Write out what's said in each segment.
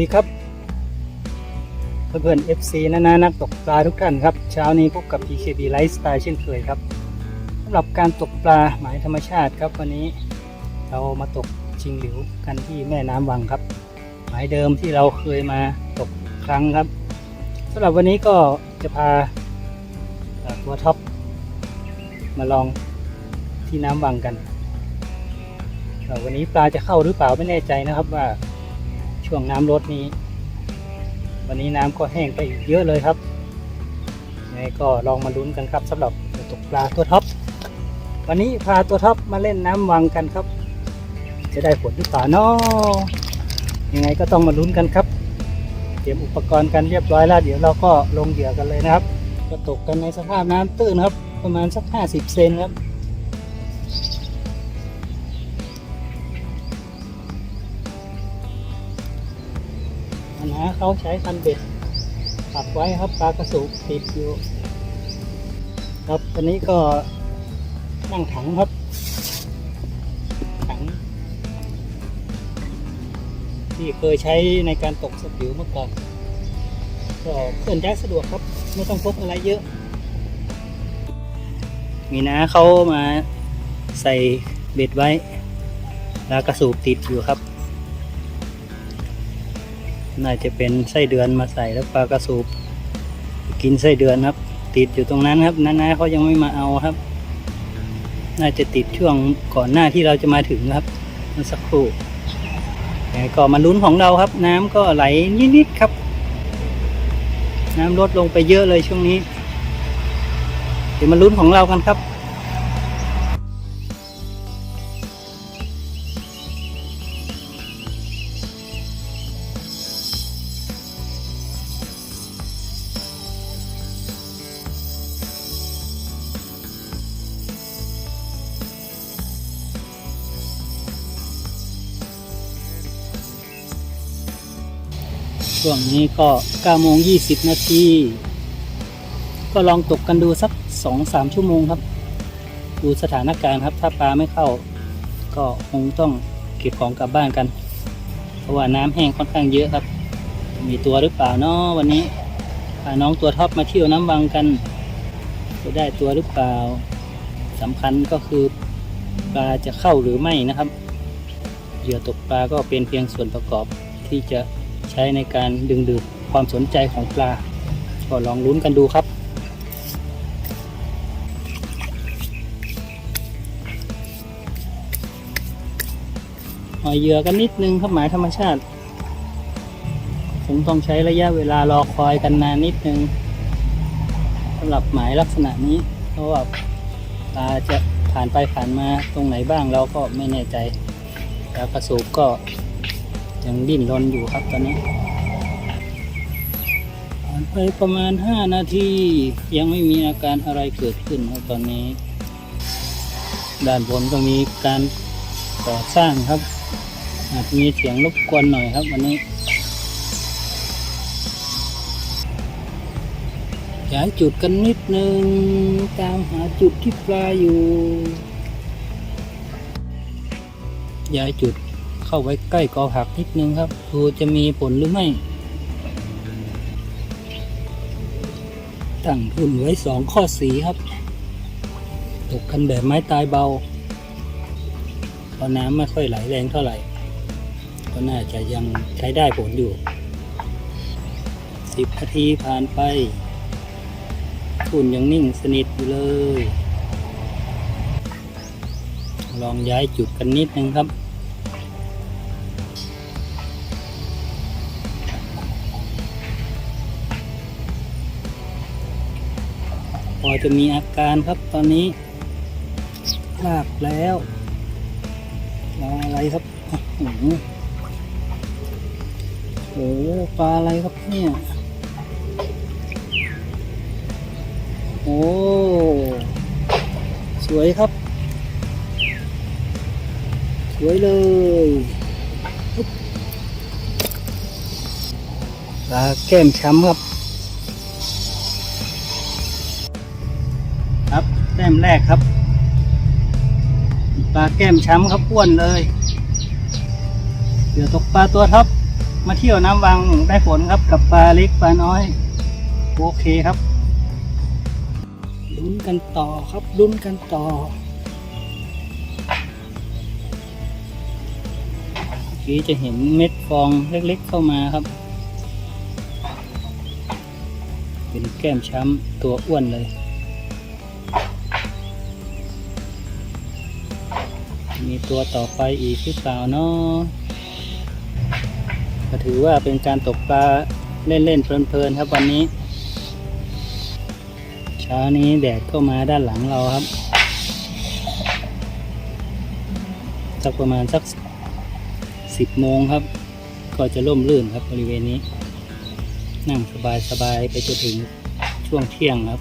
วัสดีครับ เพื่อนๆ FC นานานักตกปลาทุกท่านครับ เช้านี้พบกับ PKB Lifestyle เช่นเคยครับสำหรับการตกปลาหมายธรรมชาติครับวันนี้เรามาตกชิงหลิวกันที่แม่น้ำวังครับ หมายเดิมที่เราเคยมาตกครั้งครับสำหรับวันนี้ก็จะพาตัวท็อปมาลองที่น้ำวังกันวันนี้ปลาจะเข้าหรือเปล่าไม่แน่ใจนะครับว่า ช่วงน้ำลดนี้ วันนี้น้ำก็แห้งไปอีกเยอะเลยครับยังไงก็ลองมาลุ้นกันครับสำหรับตกปลาตัวท็อปวันนี้พาตัวท็อปมาเล่นน้ำวังกันครับ จะได้ผลหรือเปล่านาะยังไงก็ต้องมาลุ้นกันครับ เตรียมอุปกรณ์กันเรียบร้อยแล้ว เดี๋ยวเราก็ลงเหยื่อกันเลยนะครับ ก็ตกกันในสภาพน้ำตื้นครับ ประมาณสัก 50 เซนครับาเขาใช้คันเบ็ดปักไว้ครับปลากระสุกติดอยู่ ครับตอนนี้ก็นั่งถังครับ ถัง ที่เคยใช้ในการตกสปิวเมื่อก่อนก็เคลื่อนย้ายสะดวกครับ ไม่ต้องพกอะไรเยอะ มีนะเขามาใส่เบ็ดไว้ แล้วกระสูบติดอยู่ครับ น่าจะเป็นไส้เดือนมาใส่แล้วปลากระสูบกินไส้เดือนครับ ติดอยู่ตรงนั้นครับน้าๆเขายังไม่มาเอาครับ น่าจะติดช่วงก่อนหน้าที่เราจะมาถึงครับเมื่อสักครู่แต่ก็มาลุ้นของเราครับ น้ำก็ไหลนิดๆครับ น้ำลดลงไปเยอะเลยช่วงนี้ เดี๋ยวมาลุ้นของเรากันครับ ช่วงนี้ก็9โมง20 นาที ก็ลองตกกันดูสัก 2-3 ชั่วโมงครับ ดูสถานการณ์ครับ ถ้าปลาไม่เข้า ก็คงต้องเก็บของกลับบ้านกัน เพราะว่าน้ำแห้งค่อนข้างเยอะครับ มีตัวหรือเปล่าเนาะวันนี้พาน้องตัวท็อปมาเที่ยวน้ำวังกัน จะได้ตัวหรือเปล่าสำคัญก็คือปลาจะเข้าหรือไม่นะครับเหยื่อตกปลาก็เป็นเพียงส่วนประกอบที่จะ ใช้ในการดึงดูดความสนใจของปลา ก็ลองลุ้นกันดูครับ หอยเหยื่อกันนิดนึงครับหมายธรรมชาติ ผมต้องใช้ระยะเวลารอคอยกันนานนิดนึงสำหรับหมายลักษณะนี้ เพราะว่าปลาจะผ่านไปผ่านมาตรงไหนบ้างเราก็ไม่แน่ใจแล้วกระสูบก็ ยังดิ้นรนอยู่ครับตอนนี้ผ่านไปประมาณ 5 นาที ยังไม่มีอาการอะไรเกิดขึ้นครับตอนนี้ ด้านบนก็มีการก่อสร้างครับ อาจมีเสียงรบกวนหน่อยครับวันนี้ย้ายจุดกันนิดนึง ตามหาจุดที่ปลาอยู่ย้ายจุด เข้าไว้ใกล้กอผักนิดนึงครับ ดูจะมีผลหรือไม่ ตั้งทุนไว้สองข้อสีครับ ตกกันแบบไม้ตายเบาเพราะน้ำไม่ค่อยไหลแรงเท่าไหร่ ก็น่าจะยังใช้ได้ผลอยู่สิบนาทีผ่านไปทุนยังนิ่งสนิทอยู่เลยลองย้ายจุดกันนิดนึงครับ พอจะมีอาการครับตอนนี้ลากแล้วปลาอะไรครับโอ้โหโอ้ปลาอะไรครับเนี่ย โอ้สวยครับ สวยเลยปลาแก้มช้ำครับ มแรกครับปลาแก้มช้ำครับอ้วนเลยเดี๋ยวตกปลาตัวท็อปมาเที่ยวน้ำวังได้ผลครับกับปลาเล็กปลาน้อย โอเคครับลุ้นกันต่อครับลุ้นกันต่อเมื่อกี้จะเห็นเม็ดฟองเล็กๆเข้ามาครับ เป็นแก้มช้ำตัวอ้วนเลย มีตัวต่อไปอีกหรือเปล่าเนาะก็ถือว่าเป็นการตกปลาเล่นๆเพลินๆครับวันนี้ เช้านี้แดดเข้ามาด้านหลังเราครับ สักประมาณสักสิบโมงครับ ก็จะร่มรื่นครับบริเวณนี้ นั่งสบายๆไปจนถึงช่วงเที่ยงครับ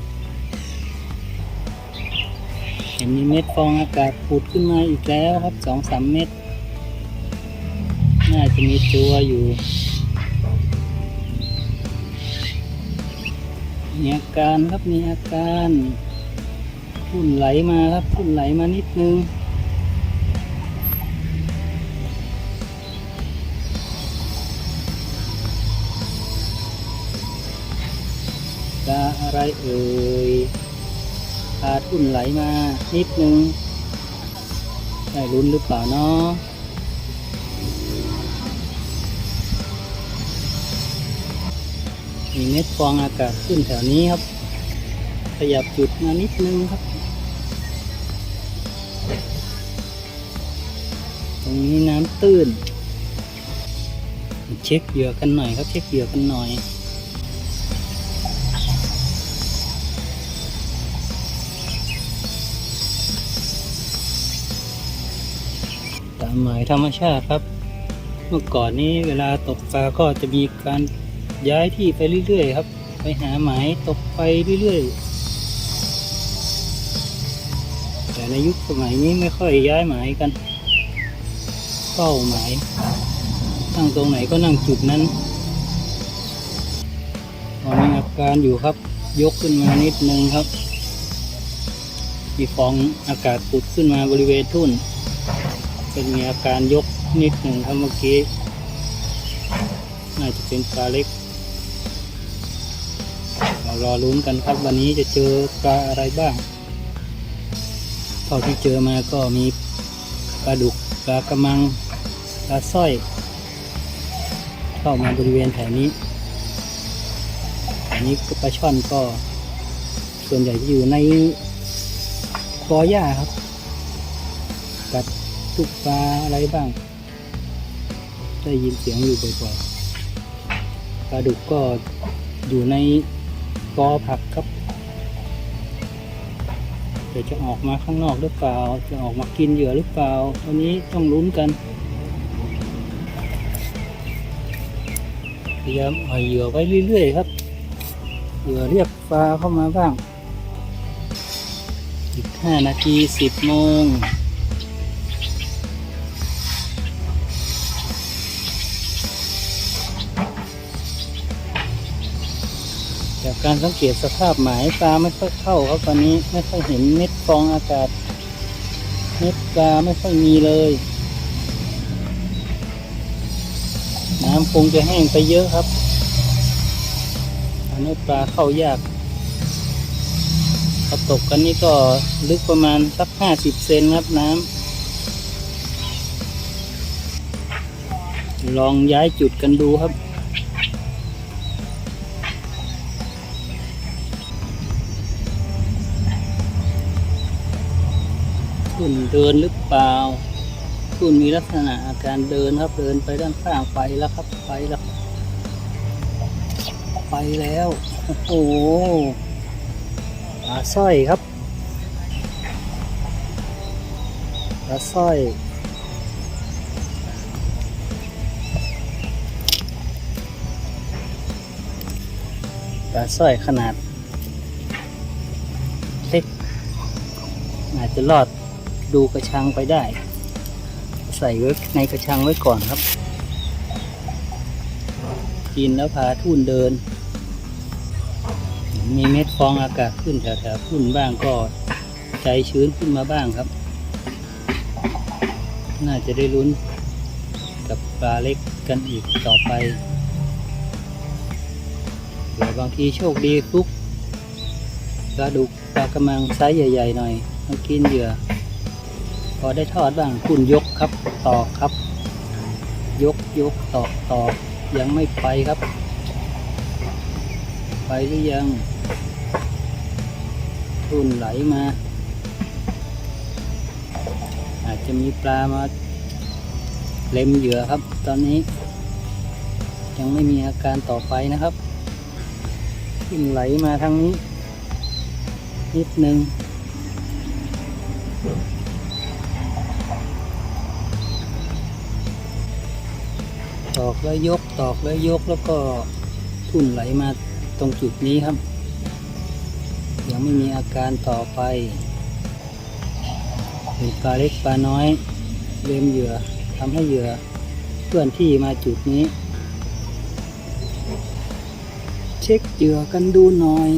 มีเม็ดฟองอากาศผุดขึ้นมาอีกแล้วครับสองสามเม็ด น่าจะมีตัวอยู่มีอาการครับมีอาการพุ่นไหลมาครับพุ่นไหลมานิดนึงปลาอะไรเอ่ย ปลาทุ่นไหลมานิดนึง ได้ลุ้นหรือเปล่าเนาะมีเม็ดฟองอากาศขึ้นแถวนี้ครับ ขยับจุดมานิดนึงครับ ตรงนี้น้ำตื้น เช็คเหยื่อกันหน่อยครับ เช็คเหยื่อกันหน่อย หมายธรรมชาติครับ เมื่อก่อนนี้เวลาตกปลาก็จะมีการย้ายที่ไปเรื่อยๆครับ ไปหาหมายตกไปเรื่อยๆ แต่ในยุคสมัยนี้ไม่ค่อยย้ายหมายกันเป้าหมายตั้งตรงไหนก็นั่งจุดนั้นตอนนี้อาการอยู่ครับ ยกขึ้นมานิดนึงครับมีฟองอากาศปุดขึ้นมาบริเวณทุ่น็นมีอาการยกนิดหนึ่งครับเมื่อกี้ น่าจะเป็นปลาเล็กเรารอลุ้นกันครับวันนี้จะเจอปลาอะไรบ้างเท่าที่เจอมาก็มีปลาดุกปลากระมังปลาสร้อย เข้ามาบริเวณแถวนี้อันนี้ก็ปลาช่อนก็ส่วนใหญ่จะอยู่ในกอหญ้าครับ ตุกปลาอะไรบ้าง ได้ยินเสียงอยู่บ่อยๆปลาดุกก็อยู่ในกอผักครับแต่จะออกมาข้างนอกหรือเปล่า จะออกมากินเหยื่อหรือเปล่าวันนี้ต้องลุ้นกันพยายามเอาเหยื่อไว้เรื่อยๆครับ เหยื่อเรียกปลาเข้ามาบ้างอีกห้านาทีสิบโมง การสังเกตสภาพหมายปลาไม่ค่อยเข้าครับตอนนี้ไม่ค่อยเห็นเม็ดฟองอากาศเม็ดปลาไม่ค่อยมีเลย น้ำคงจะแห้งไปเยอะครับอันนี้ปลาเข้ายากตกกันนี่ก็ลึกประมาณสักห้าสิบเซนครับน้ำลองย้ายจุดกันดูครับ คุณเดินหรือเปล่า คุณมีลักษณะอาการเดินครับเดินไปด้านข้างไปแล้วครับไปแล้วไปแล้วโอ้โหปลาสร้อยครับปลาสร้อยปลาสร้อยขนาดเล็กอาจจะรอด ดูกระชังไปได้ ใส่ไว้ในกระชังไว้ก่อนครับ กินแล้วพาทุ่นเดิน มีเม็ดฟองอากาศขึ้นแถวๆทุ่นบ้างก็ใจชื้นขึ้นมาบ้างครับ น่าจะได้ลุ้นกับปลาเล็กกันอีกต่อไปเดี๋ยวบางทีโชคดีฟลุกปลาดุกปลากระมังไซส์ใหญ่ ๆ หน่อยมากินเหยื่อ พอได้ทอดบ้างคุณยกครับตอกครับ ยกยกตอกตอกยังไม่ไปครับ ไปหรือยังทุนไหลมา อาจจะมีปลามาเล็มเหยื่อครับ ตอนนี้ ยังไม่มีอาการต่อไปนะครับขึ้นไหลมาทางนี้ นิดนึง ตอกแล้วยกตอกแล้วยกแล้วก็ทุ่นไหลมาตรงจุดนี้ครับ ยังไม่มีอาการต่อไปเป็นปลาเล็กปลาน้อยเลมเหยื่อทำให้เหยื่อเคลื่อนที่มาจุดนี้ เช็คเหยื่อกันดูหน่อย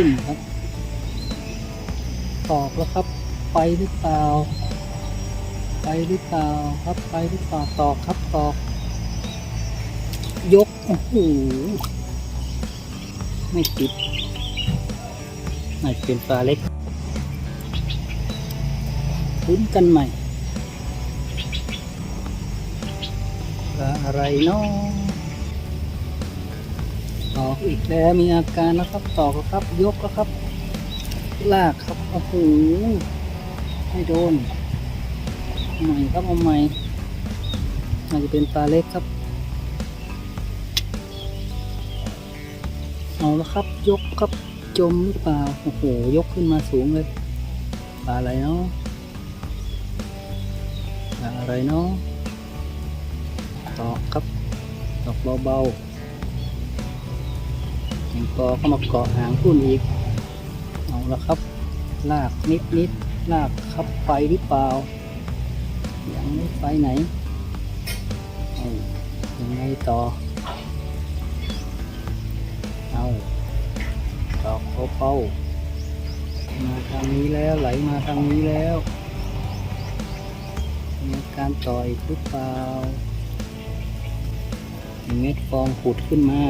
ขึ้นครับตอกแล้วครับ ไปหรือเปล่า ไปหรือเปล่าครับ ไปหรือเปล่าตอกครับตอกยกโอ้โหไม่ติดน่าจะเป็นปลาเล็กคุ้นกันใหม่ปลาอะไรเนาะ ตอกอีกแล้วมีอาการนะครับตอกครับยกแล้วครับ ลากครับโอ้โหไม่โดนใหม่ครับเอาใหม่น่าจจะเป็นปลาเล็กครับ เอาและครับยกครับจมหรือเปล่าโอ้โหยกขึ้นมาสูงเลยปลาอะไรเนาะปลาอะไรเนาะตอกครับตอกเบาๆ งกอเข้ามาเกาะหางพุ่นอีก เอาละครับ ลากนิดนิดลากครับไปหรือเปล่า ยังไม่ไปไหนเอายังไงต่อ เอาตอกเขาเป้า มาทางนี้แล้วไหลมาทางนี้แล้ว มีการต่ออีกหรือเปล่าเม็ดฟองผุดขึ้นมา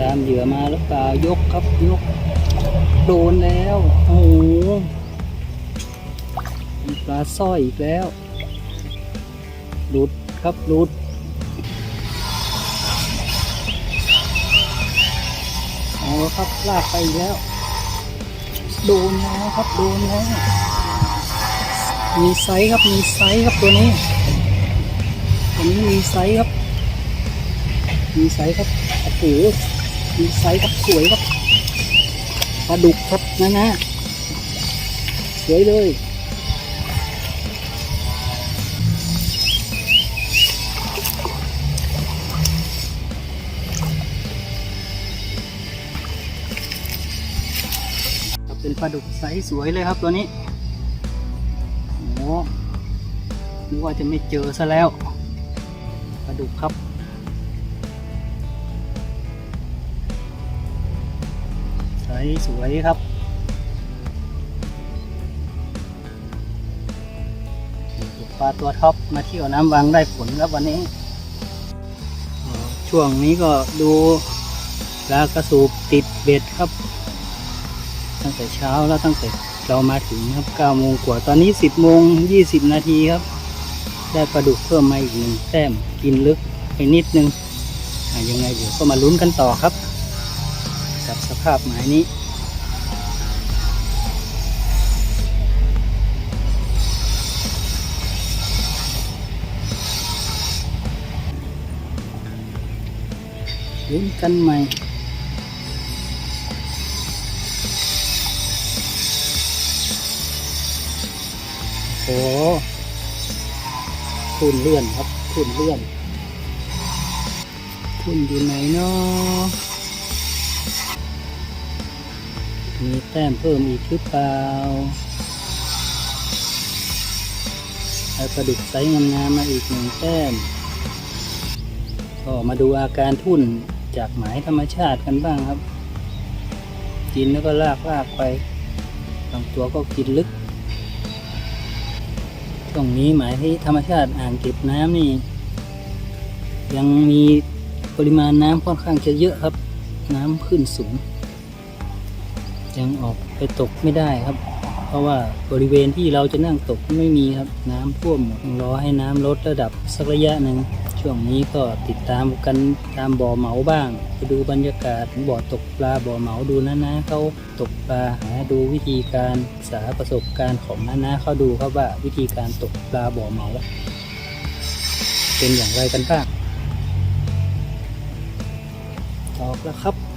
ตามเหยื่อมาหรือเปล่ายกครับยก โดนแล้ว โอ้โหมีปลาสร้อยอีกแล้วหลุดครับหลุดเอาครับลากไปแล้ว โดนแล้วครับโดนแล้ว มีไซส์ครับมีไซส์ครับตัวนี้ตัวนี้มีไซส์ครับ มีไซส์ครับโอ้โห มีไซส์ครับสวยครับปลาดุกครับนะนะสวยเลยกับเป็นปลาดุกไซส์สวยเลยครับตัวนี้โอ้นึกว่าจะไม่เจอซะแล้วปลาดุกครับ ใสสวยครับ ปลาตัวท็อปมาเที่ยวน้ำวังได้ผลครับวันนี้ ช่วงนี้ก็ดูปลากระสูบติดเบ็ดครับ ตั้งแต่เช้าแล้วตั้งแต่เรามาถึงครับ9โมงกว่าตอนนี้ 10โมง20 นาทีครับ ได้ปลาดุกเพิ่มมาอีกหนึ่งแต้มกินลึกไปนิดนึงยังไงเดี๋ยวก็มาลุ้นกันต่อครับ กับสภาพหมายนี้ลุ้นกันใหม่โอ้ทุนเลื่อนครับทุนเลื่อนทุนอยู่ไหนเนาะ มีแต้มเพิ่มอีกหรือเปล่าแล้วปลาดุกไซส์งามๆมาอีกหนึ่งแต้ม ก็มาดูอาการทุ่นจากหมายธรรมชาติกันบ้างครับ กินแล้วก็ลากลากไปบางตัวก็กินลึก ช่วงนี้หมายที่ธรรมชาติอ่างเก็บน้ำนี่ ยังมีปริมาณน้ำค่อนข้างจะเยอะครับ น้ำขึ้นสูง ยังออกไปตกไม่ได้ครับ เพราะว่าบริเวณที่เราจะนั่งตกไม่มีครับ น้ำท่วมหมดรอให้น้ำลดระดับสักระยะหนึ่งช่วงนี้ก็ติดตามกันตามบ่อเหมาบ้าง ไปดูบรรยากาศบ่อตกปลาบ่อเหมาดูนะนะเขาตกปลาหาดูวิธีการศึกษาประสบการณ์ของนะนะเขาดูครับว่าวิธีการตกปลาบ่อเหมา เป็นอย่างไรกันบ้างตอกแล้วครับ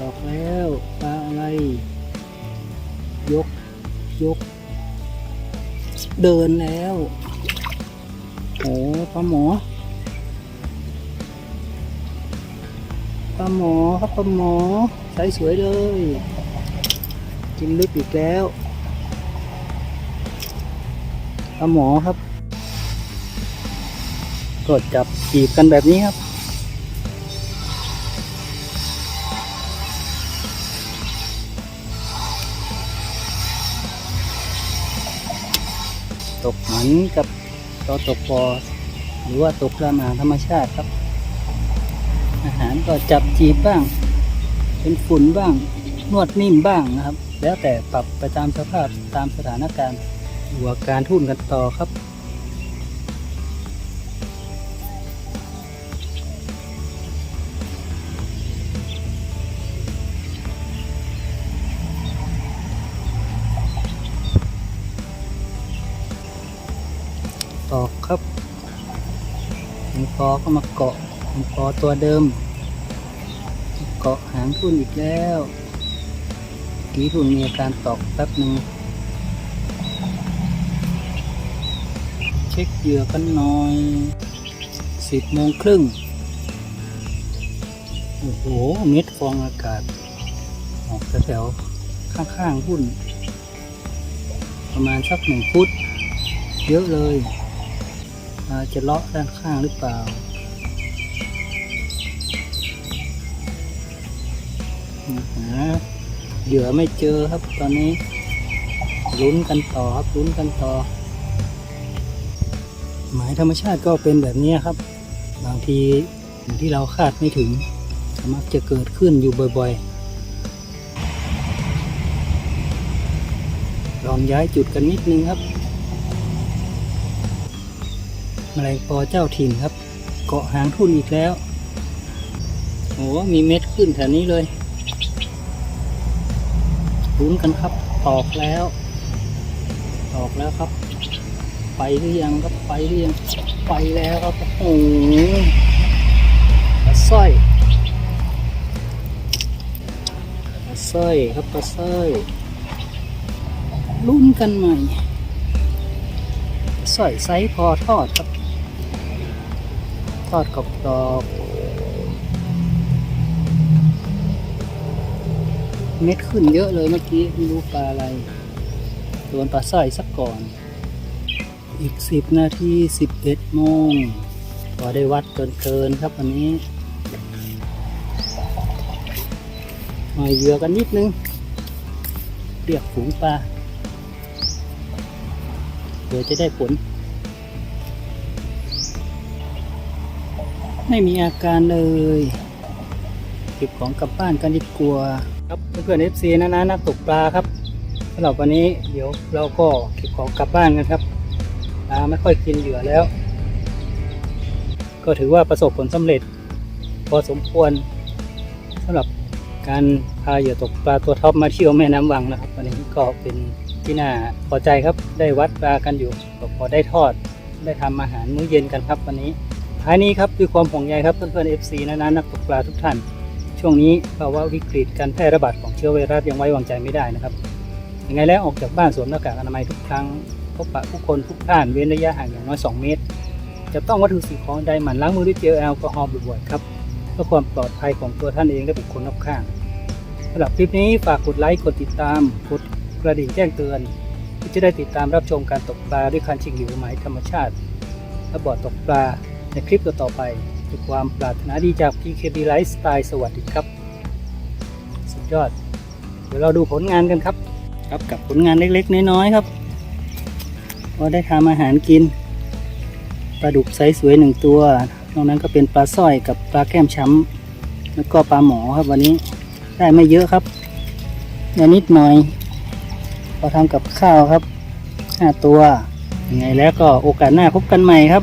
ตอกแล้วปลาอะไร ยก ยก เดินแล้วโอ้ปลาหมอปลาหมอครับปลาหมอใสสวยเลย กินลึกอีกแล้วปลาหมอครับ กดจับจีบกันแบบนี้ครับ ตกหมันกับตอตกปอหรือว่าตกปลาหมาธรรมชาติครับ อาหารก็จับจีบบ้าง เป็นฝุ่นบ้าง นวดนิ่มบ้างนะครับ แล้วแต่ปรับไปตามสภาพตามสถานการณ์ดูอาการทุ่นกันต่อครับ มังกรก็มาเกาะมังกรตัวเดิม เกาะหางทุ่นอีกแล้วกีทุ่นมีอาการตอกแป๊บหนึ่งเช็คเหยื่อกันหน่อยสิบโมงครึ่งโอ้โห เม็ดฟองอากาศ ออกแถวๆข้างๆหุ้น ประมาณสักหนึ่งฟุต เยอะเลย จะเลาะด้านข้างหรือเปล่า หาเหยื่อไม่เจอครับตอนนี้ลุ้นกันต่อครับลุ้นกันต่อ หมายธรรมชาติก็เป็นแบบนี้ครับ บางทีสิ่งที่เราคาดไม่ถึง มักจะเกิดขึ้นอยู่บ่อยๆ ลองย้ายจุดกันนิดนึงครับ แมลงปอเจ้าถิ่นครับ เกาะหางทุ่นอีกแล้วโอ้มีเม็ดขึ้นแถวนี้เลยลุ้นกันครับ ตอกแล้ว ตอกแล้วครับ ไปหรือยังครับไปหรือยังไปแล้วครับโอ้โหปลาสร้อยปลาสร้อยครับปลาสร้อยลุ้นกันใหม่สร้อยไซส์พอทอดครับ ทอดกรอบกรอบๆเม็ดขึ้นเยอะเลยเมื่อกี้ไม่รู้ปลาอะไรโดนปลาสร้อยสักก่อน อีกสิบนาทีสิบเอ็ดโมงพอได้วัดเกินเกินครับวันนี้หน่อยเหยื่อกันนิดนึง เรียกฝูงปลาเพื่อจะได้ผล ไม่มีอาการเลยเก็บของกลับบ้านกันดีกว่าครับเพื่อนๆ FC นะนะนักตกปลาครับสำหรับวันนี้เดี๋ยวเราก็เก็บของกลับบ้านกันครับปลาไม่ค่อยกินเหยื่อแล้ว ก็ถือว่าประสบผลสำเร็จ พอสมควรสำหรับการพาเหยื่อตกปลาตัวท็อปมาเที่ยวแม่น้ำวังนะครับ วันนี้ก็เป็นที่น่าพอใจครับได้วัดปลากันอยู่ก็พอได้ทอดได้ทำอาหารมื้อเย็นกันครับวันนี้ ท้ายนี้ครับด้วยความห่วงใยครับเพื่อนๆ FC นะนะนักตกปลาทุกท่าน ช่วงนี้ภาวะวิกฤตการแพร่ระบาดของเชื้อไวรัสยังไว้วางใจไม่ได้นะครับยังไงแล้วออกจากบ้านสวมหน้ากากอนามัยทุกครั้งพบปะผู้คนทุกท่านเว้นระยะห่างอย่างน้อย 2 เมตร จะต้องวัตถุสิ่งของใดหมั่นล้างมือด้วยเจลแอลกอฮอล์บ่อยๆครับเพื่อความปลอดภัยของตัวท่านเองและบุคคลรอบข้างสำหรับคลิปนี้ฝากกดไลค์กดติดตามกดกระดิ่งแจ้งเตือนที่จะได้ติดตามรับชมการตกปลาด้วยคันชิงหลิวหมายธรรมชาติและบ่อตกปลา ในคลิปต่อๆไปด้วยความปรารถนาดีจาก PKB Lifestyle สวัสดีครับ สุดยอด เดี๋ยวเราดูผลงานกันครับ ครับกับผลงานเล็กๆ น้อยๆครับก็ได้ทำอาหารกินปลาดุกไซส์สวยหนึ่งตัวนอกนั้นก็เป็นปลาสร้อยกับปลาแก้มช้ำแล้วก็ปลาหมอครับวันนี้ได้ไม่เยอะครับได้นิดหน่อยพอทำกับข้าวครับห้าตัวยังไงแล้วก็โอกาสหน้าพบกันใหม่ครับ